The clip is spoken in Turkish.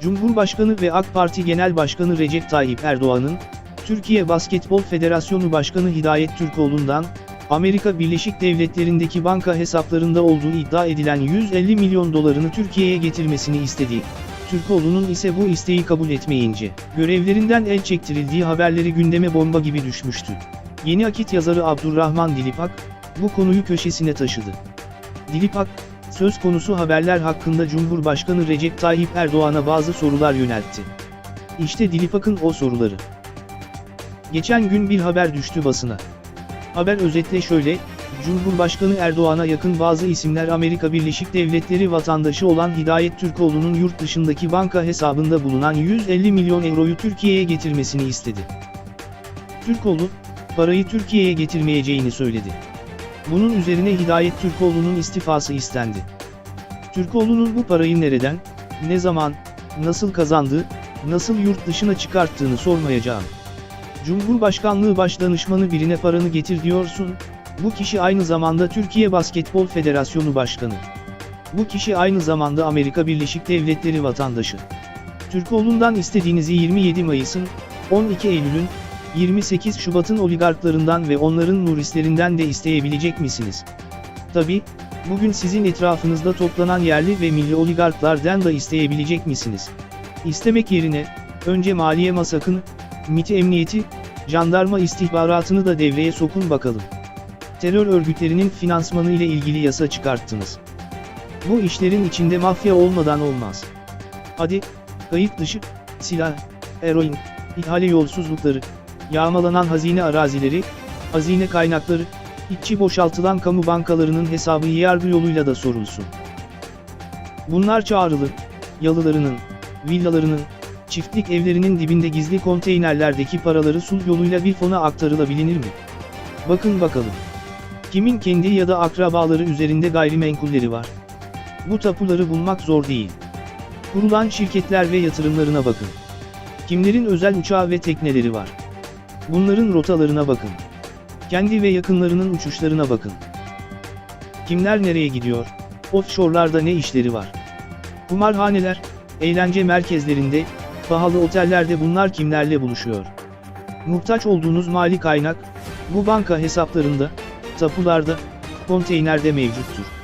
Cumhurbaşkanı ve AK Parti Genel Başkanı Recep Tayyip Erdoğan'ın, Türkiye Basketbol Federasyonu Başkanı Hidayet Türkoğlu'ndan, Amerika Birleşik Devletleri'ndeki banka hesaplarında olduğu iddia edilen 150 milyon dolarını Türkiye'ye getirmesini istedi. Türkoğlu'nun ise bu isteği kabul etmeyince, görevlerinden el çektirildiği haberleri gündeme bomba gibi düşmüştü. Yeni Akit yazarı Abdurrahman Dilipak, bu konuyu köşesine taşıdı. Dilipak, söz konusu haberler hakkında Cumhurbaşkanı Recep Tayyip Erdoğan'a bazı sorular yöneltti. İşte Dilipak'ın o soruları. Geçen gün bir haber düştü basına. Haber özetle şöyle, Cumhurbaşkanı Erdoğan'a yakın bazı isimler Amerika Birleşik Devletleri vatandaşı olan Hidayet Türkoğlu'nun yurt dışındaki banka hesabında bulunan 150 milyon euroyu Türkiye'ye getirmesini istedi. Türkoğlu, parayı Türkiye'ye getirmeyeceğini söyledi. Bunun üzerine Hidayet Türkoğlu'nun istifası istendi. Türkoğlu'nun bu parayı nereden, ne zaman, nasıl kazandığı, nasıl yurt dışına çıkarttığını sormayacağım. Cumhurbaşkanlığı Başdanışmanı birine paranı getir diyorsun, bu kişi aynı zamanda Türkiye Basketbol Federasyonu Başkanı. Bu kişi aynı zamanda Amerika Birleşik Devletleri vatandaşı. Türkoğlu'ndan istediğinizi 27 Mayıs'ın, 12 Eylül'ün, 28 Şubat'ın oligarklarından ve onların nuristlerinden de isteyebilecek misiniz? Tabi, bugün sizin etrafınızda toplanan yerli ve milli oligarklardan da isteyebilecek misiniz? İstemek yerine, önce Maliye Masak'ın, MİT Emniyeti, jandarma istihbaratını da devreye sokun bakalım. Terör örgütlerinin finansmanı ile ilgili yasa çıkarttınız. Bu işlerin içinde mafya olmadan olmaz. Hadi, kayıt dışı, silah, eroin, ihale yolsuzlukları, yağmalanan hazine arazileri, hazine kaynakları, içi boşaltılan kamu bankalarının hesabı yargı yoluyla da sorulsun. Bunlar çağrılı, yalılarının, villalarının, çiftlik evlerinin dibinde gizli konteynerlerdeki paraları sul yoluyla bir fona aktarılabilir mi? Bakın bakalım. Kimin kendi ya da akrabaları üzerinde gayrimenkulleri var? Bu tapuları bulmak zor değil. Kurulan şirketler ve yatırımlarına bakın. Kimlerin özel uçağı ve tekneleri var? Bunların rotalarına bakın. Kendi ve yakınlarının uçuşlarına bakın. Kimler nereye gidiyor? Offshore'larda ne işleri var? Kumarhaneler, eğlence merkezlerinde, pahalı otellerde bunlar kimlerle buluşuyor? Muhtaç olduğunuz mali kaynak, bu banka hesaplarında, tapularda, konteynerde mevcuttur.